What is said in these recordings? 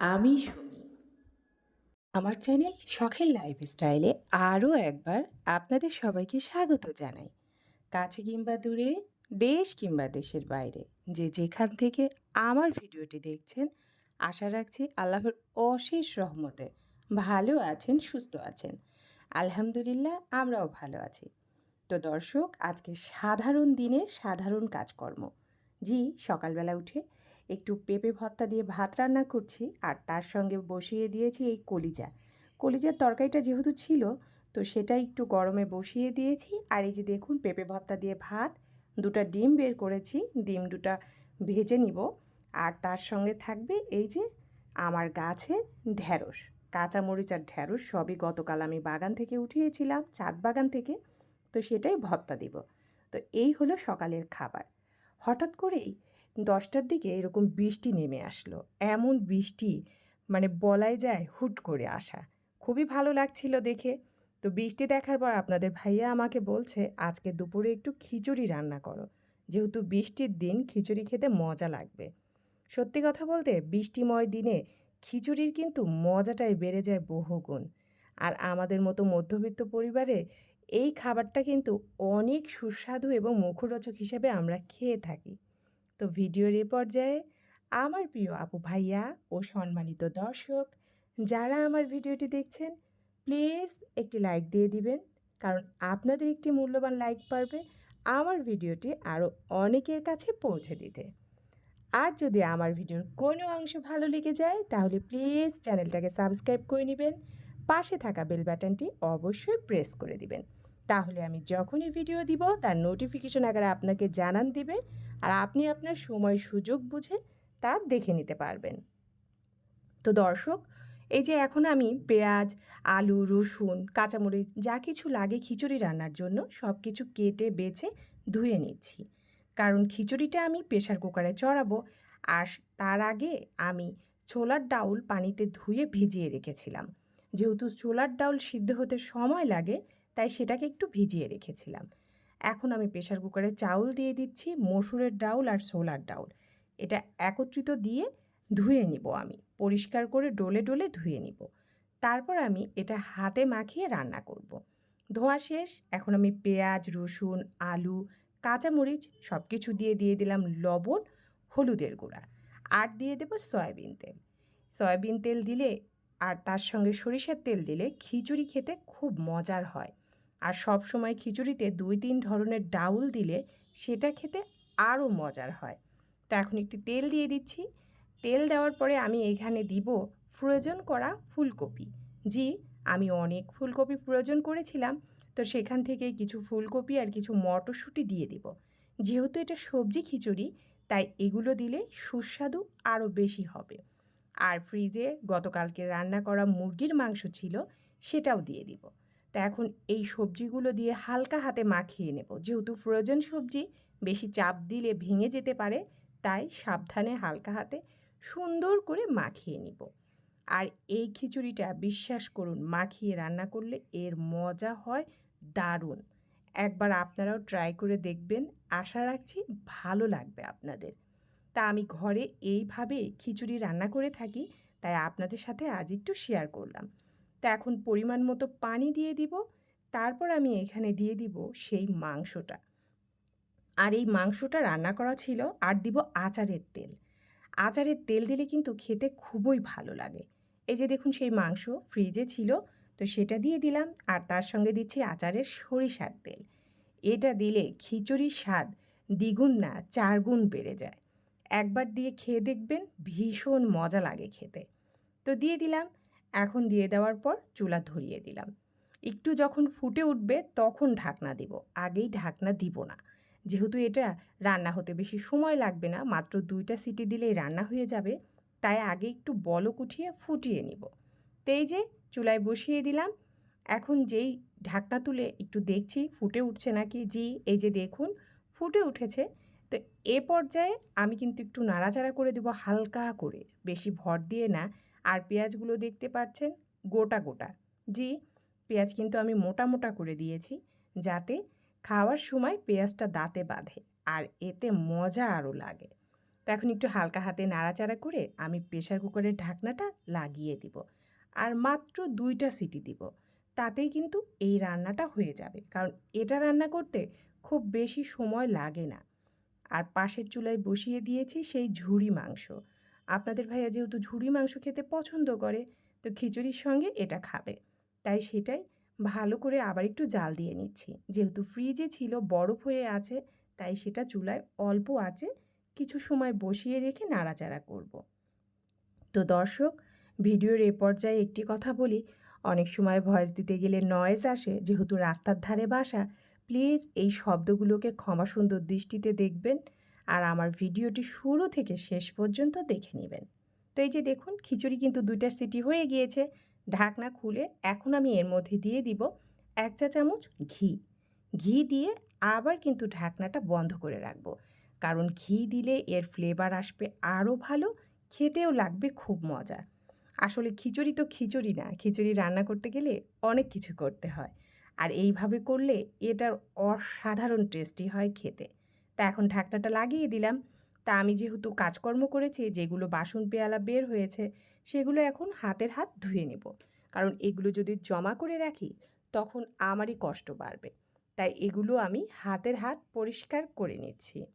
আমি সুমি আমার চ্যানেল শখের লাইফস্টাইলে আরও একবার আপনাদের সবাইকে স্বাগত জানাই। কাছে কিংবা দূরে, দেশ কিংবা দেশের বাইরে, যে যেখান থেকে আমার ভিডিওটি দেখছেন, আশা রাখছি আল্লাহর অশেষ রহমতে ভালো আছেন, সুস্থ আছেন। আলহামদুলিল্লাহ, আমরাও ভালো আছি। তো দর্শক, আজকে সাধারণ দিনের সাধারণ কাজকর্ম। জি, সকালবেলা উঠে একটু পেঁপে ভর্তা দিয়ে ভাত রান্না করছি আর তার সঙ্গে বসিয়ে দিয়েছি এই কলিজা। কলিজার তরকারিটা যেহেতু ছিল, তো সেটা একটু গরমে বসিয়ে দিয়েছি আর এই যে দেখুন পেঁপে ভর্তা দিয়ে ভাত, দুটা ডিম বের করেছি, ডিম দুটা ভেজে নিব আর তার সঙ্গে থাকবে এই যে আমার গাছের ঢ্যাঁড়স কাঁচামরিচ আর ঢ্যাঁড়স সবই গতকাল আমি বাগান থেকে উঠিয়েছিলাম চাঁদ বাগান থেকে, তো সেটাই ভর্তা দিব। তো এই হলো সকালের খাবার। হঠাৎ করেই দশটার দিকে এরকম বৃষ্টি নেমে আসলো। এমন বৃষ্টি মানে বলাই যায় হুট করে আসা। খুবই ভালো লাগছিল দেখে। তো বৃষ্টি দেখার পর আপনাদের ভাইয়া আমাকে বলছে, আজকে দুপুরে একটু খিচুড়ি রান্না করো। যেহেতু বৃষ্টির দিন, খিচুড়ি খেতে মজা লাগবে। সত্যি কথা বলতে, বৃষ্টিময় দিনে খিচুড়ির কিন্তু মজাটাই বেড়ে যায় বহুগুণ। আর আমাদের মতো মধ্যবিত্ত পরিবারে এই খাবারটা কিন্তু অনেক সুস্বাদু এবং মুখরোচক হিসেবে আমরা খেয়ে থাকি। তো ভিডিওর এ পর্যায়ে আমার প্রিয় আপু ভাইয়া ও সম্মানিত দর্শক যারা আমার ভিডিওটি দেখছেন প্লিজ একটি লাইক দিয়ে দিবেন। কারণ আপনাদের একটি মূল্যবান লাইক পারবে আমার ভিডিওটি আরও অনেকের কাছে পৌঁছে দিতে। আর যদি আমার ভিডিওর কোনো অংশ ভালো লেগে যায়, তাহলে প্লিজ চ্যানেলটাকে সাবস্ক্রাইব করে নেবেন। পাশে থাকা বেল বাটনটি অবশ্যই প্রেস করে দিবেন। তাহলে আমি যখনই ভিডিও দিব, তার নোটিফিকেশন আগে আপনাকে জানান দিবে, আর আপনি আপনার সময় সুযোগ বুঝে তা দেখে নিতে পারবেন। তো দর্শক, এই যে এখন আমি পেঁয়াজ, আলু, রসুন, কাঁচামরিচ, যা কিছু লাগে খিচুড়ি রান্নার জন্য সব কিছু কেটে, বেছে, ধুয়ে নিচ্ছি। কারণ খিচুড়িটা আমি প্রেশার কুকারে চড়াবো, আর তার আগে আমি ছোলার ডাউল পানিতে ধুয়ে ভিজিয়ে রেখেছিলাম। যেহেতু ছোলার ডাউল সিদ্ধ হতে সময় লাগে তাই সেটাকে একটু ভিজিয়ে রেখেছিলাম। এখন আমি প্রেশার কুকারে চাউল দিয়ে দিচ্ছি, মসুরের ডাউল আর ছোলার ডাউল। এটা একত্রিত দিয়ে ধুয়ে নিব আমি, পরিষ্কার করে ডলে ডলে ধুয়ে নিব। তারপর আমি এটা হাতে মাখিয়ে রান্না করব। ধোয়া শেষ, এখন আমি পেঁয়াজ, রসুন, আলু, কাঁচামরিচ সব কিছু দিয়ে দিয়ে দিলাম লবণ, হলুদের গুঁড়া আর দিয়ে দেব সয়াবিন তেল। সয়াবিন তেল দিলে আর তার সঙ্গে সরিষার তেল দিলে খিচুড়ি খেতে খুব মজার হয়। আর সব সময় খিচুড়িতে দুই তিন ধরনের ডাউল দিলে সেটা খেতে আরও মজার হয়। তো এখন একটি তেল দিয়ে দিচ্ছি। তেল দেওয়ার পরে আমি এখানে দিব প্রয়োজন করা ফুলকপি। জি, আমি অনেক ফুলকপি প্রয়োজন করেছিলাম, তো সেখান থেকে কিছু ফুলকপি আর কিছু মটরশুঁটি দিয়ে দিব। যেহেতু এটা সবজি খিচুড়ি, তাই এগুলো দিলে সুস্বাদু আরও বেশি হবে। আর ফ্রিজে গতকালকে রান্না করা মুরগির মাংস ছিল, সেটাও দিয়ে দিব। তো এখন এই সবজিগুলো দিয়ে হালকা হাতে মাখিয়ে নেব। যেহেতু ফ্রোজেন সবজি, বেশি চাপ দিলে ভেঙে যেতে পারে, তাই সাবধানে হালকা হাতে সুন্দর করে মাখিয়ে নিব। আর এই খিচুড়িটা বিশ্বাস করুন, মাখিয়ে রান্না করলে এর মজা হয় দারুণ। একবার আপনারাও ট্রাই করে দেখবেন, আশা রাখছি ভালো লাগবে আপনাদের। তা আমি ঘরে এইভাবে খিচুড়ি রান্না করে থাকি, তাই আপনাদের সাথে আজ একটু শেয়ার করলাম। তা এখন পরিমাণ মতো পানি দিয়ে দিব। তারপর আমি এখানে দিয়ে দিব সেই মাংসটা। আর এই মাংসটা রান্না করা ছিল আর দিব আচারের তেল। আচারের তেল দিলে কিন্তু খেতে খুবই ভালো লাগে। এই যে দেখুন সেই মাংস ফ্রিজে ছিল, তো সেটা দিয়ে দিলাম আর তার সঙ্গে দিচ্ছি আচারের সরিষার তেল। এটা দিলে খিচুড়ির স্বাদ দ্বিগুণ না, চারগুণ বেড়ে যায়। একবার দিয়ে খেয়ে দেখবেন ভীষণ মজা লাগে খেতে। তো দিয়ে দিলাম এখন দিয়ে দেওয়ার পর চুলা ধরিয়ে দিলাম। একটু যখন ফুটে উঠবে তখন ঢাকনা দিব, আগেই ঢাকনা দিব না। যেহেতু এটা রান্না হতে বেশি সময় লাগবে না, মাত্র দুইটা সিটি দিলেই রান্না হয়ে যাবে, তাই আগে একটু বলক উঠিয়ে ফুটিয়ে নিব। তো এই যে চুলায় বসিয়ে দিলাম, এখন যেই ঢাকনা তুলে একটু দেখছি ফুটে উঠছে নাকি, জি, এই যে দেখুন, ফুটে উঠেছে। তো এ পর্যায়ে আমি কিন্তু একটু নাড়াচাড়া করে দেবো হালকা করে, বেশি ভর দিয়ে না আর পেঁয়াজগুলো দেখতে পাচ্ছেন গোটা গোটা। জি, পেঁয়াজ কিন্তু আমি মোটা মোটা করে দিয়েছি যাতে খাওয়ার সময় পেঁয়াজটা দাঁতে বাঁধে আর এতে মজা আরও লাগে। তো এখন একটু হালকা হাতে নাড়াচাড়া করে আমি প্রেশার কুকারের ঢাকনাটা লাগিয়ে দিব আর মাত্র দুইটা সিটি দিব। তাতেই কিন্তু এই রান্নাটা হয়ে যাবে কারণ এটা রান্না করতে খুব বেশি সময় লাগে না। আর পাশের চুলায় বসিয়ে দিয়েছি সেই ঝুড়ি মাংস। আপনাদের ভাইয়া যেহেতু ঝুড়ি মাংস খেতে পছন্দ করে, তো খিচুড়ির সঙ্গে এটা খাবে। তাই সেটাই ভালো করে আবার একটু জাল দিয়ে নিচ্ছি। যেহেতু ফ্রিজে ছিল, বরফ হয়ে আছে, তাই সেটা চুলায় অল্প আছে কিছু সময় বসিয়ে রেখে নাড়াচাড়া করব। তো দর্শক, ভিডিওর এ পর্যায়ে একটি কথা বলি। অনেক সময় ভয়েস দিতে গেলে নয়েজ আসে। যেহেতু রাস্তার ধারে বাসা প্লিজ এই শব্দগুলোকে ক্ষমা সুন্দর দৃষ্টিতে দেখবেন। আর আমার ভিডিওটি শুরু থেকে শেষ পর্যন্ত দেখে নেবেন। তো এই যে দেখুন, খিচুড়ি কিন্তু দুইটা সিটি হয়ে গিয়েছে। ঢাকনা খুলে এখন আমি এর মধ্যে দিয়ে দিব এক চা চামচ ঘি। ঘি দিয়ে আবার কিন্তু ঢাকনাটা বন্ধ করে রাখব। কারণ ঘি দিলে এর ফ্লেভার আসবে আরও ভালো, খেতেও লাগবে খুব মজা। আসলে খিচুড়ি তো খিচুড়ি না, খিচুড়ি রান্না করতে গেলে অনেক কিছু করতে হয়। আর এইভাবে করলে এটার অসাধারণ টেস্টি হয় খেতে। তা এখন ঢাকনাটা লাগিয়ে দিলাম। তা আমি যেহেতু কাজকর্ম করেছি, যেগুলো বাসন পেয়ালা বের হয়েছে, সেগুলো এখন হাতের হাত ধুয়ে নেব। কারণ এগুলো যদি জমা করে রাখি, তখন আমারই কষ্ট বাড়বে। তাই এগুলো আমি হাতের হাত পরিষ্কার করে নিচ্ছি।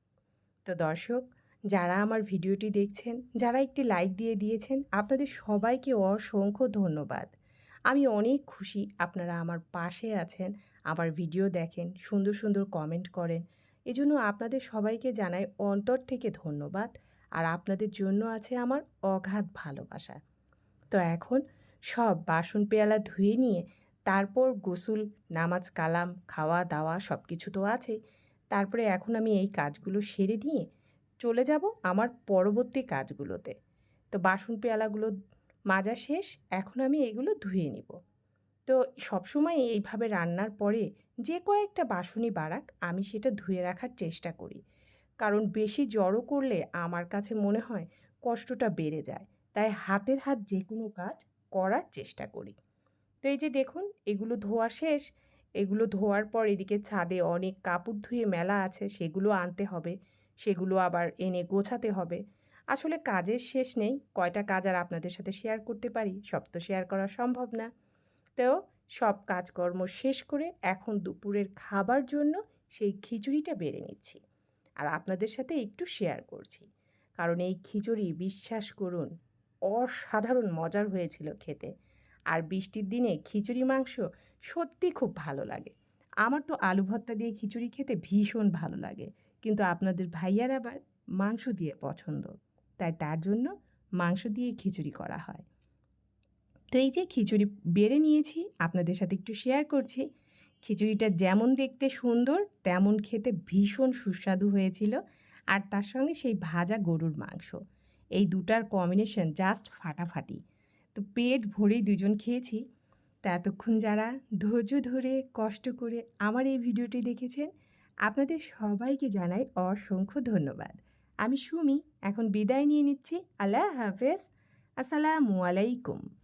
তো দর্শক, যারা আমার ভিডিওটি দেখছেন, যারা একটি লাইক দিয়ে দিয়েছেন, আপনাদের সবাইকে অসংখ্য ধন্যবাদ। আমি অনেক খুশি আপনারা আমার পাশে আছেন, আমার ভিডিও দেখেন, সুন্দর সুন্দর কমেন্ট করেন এজন্য আপনাদের সবাইকে জানাই অন্তর থেকে ধন্যবাদ আর আপনাদের জন্য আছে আমার অগাধ ভালোবাসা। তো এখন সব বাসন পেয়ালা ধুয়ে নিয়ে তারপর গোসল, নামাজ কালাম খাওয়া দাওয়া সব কিছু তো আছে। তারপরে এখন আমি এই কাজগুলো সেরে নিয়ে চলে যাব আমার পরবর্তী কাজগুলোতে। তো বাসন পেয়ালাগুলো মাজা শেষ, এখন আমি এগুলো ধুয়ে নিব। তো সবসময় এইভাবে রান্নার পরে যে কয়েকটা বাসনই বাড়াক আমি সেটা ধুয়ে রাখার চেষ্টা করি। কারণ বেশি জড়ো করলে আমার কাছে মনে হয় কষ্টটা বেড়ে যায়। তাই হাতের হাত যে কোনো কাজ করার চেষ্টা করি। তো এই যে দেখুন, এগুলো ধোয়া শেষ। এগুলো ধোয়ার পর এদিকে ছাদে অনেক কাপড় ধুয়ে মেলা আছে, সেগুলো আনতে হবে। সেগুলো আবার এনে গোছাতে হবে। আসলে কাজের শেষ নেই। কয়টা কাজ আর আপনাদের সাথে শেয়ার করতে পারি? সব তো শেয়ার করা সম্ভব না। তো সব কাজকর্ম শেষ করে এখন দুপুরের খাবার জন্য সেই খিচুড়িটা বেড়ে নিচ্ছি। আর আপনাদের সাথে একটু শেয়ার করছি। কারণ এই খিচুড়ি, বিশ্বাস করুন, অসাধারণ মজার হয়েছিল খেতে। আর বৃষ্টির দিনে খিচুড়ি মাংস সত্যি খুব ভালো লাগে। আমার তো আলু ভর্তা দিয়ে খিচুড়ি খেতে ভীষণ ভালো লাগে। কিন্তু আপনাদের ভাইয়ার আবার মাংস দিয়ে পছন্দ। তাই তার জন্য মাংস দিয়ে খিচুড়ি করা হয়। তো এই যে খিচুড়ি বেড়ে নিয়েছি, আপনাদের সাথে একটু শেয়ার করছি। খিচুড়িটা যেমন দেখতে সুন্দর, তেমন খেতে ভীষণ সুস্বাদু হয়েছিল। আর তার সঙ্গে সেই ভাজা গরুর মাংস। এই দুটার কম্বিনেশন জাস্ট ফাটাফাটি। তো পেট ভরেই দুজন খেয়েছি। তা এতক্ষণ যারা ধৈর্য ধরে, কষ্ট করে আমার এই ভিডিওটি দেখেছেন, আপনাদের সবাইকে জানাই অসংখ্য ধন্যবাদ। আমি সুমি, এখন বিদায় নিয়ে নিচ্ছি। আল্লাহ হাফেজ। আসসালামু আলাইকুম।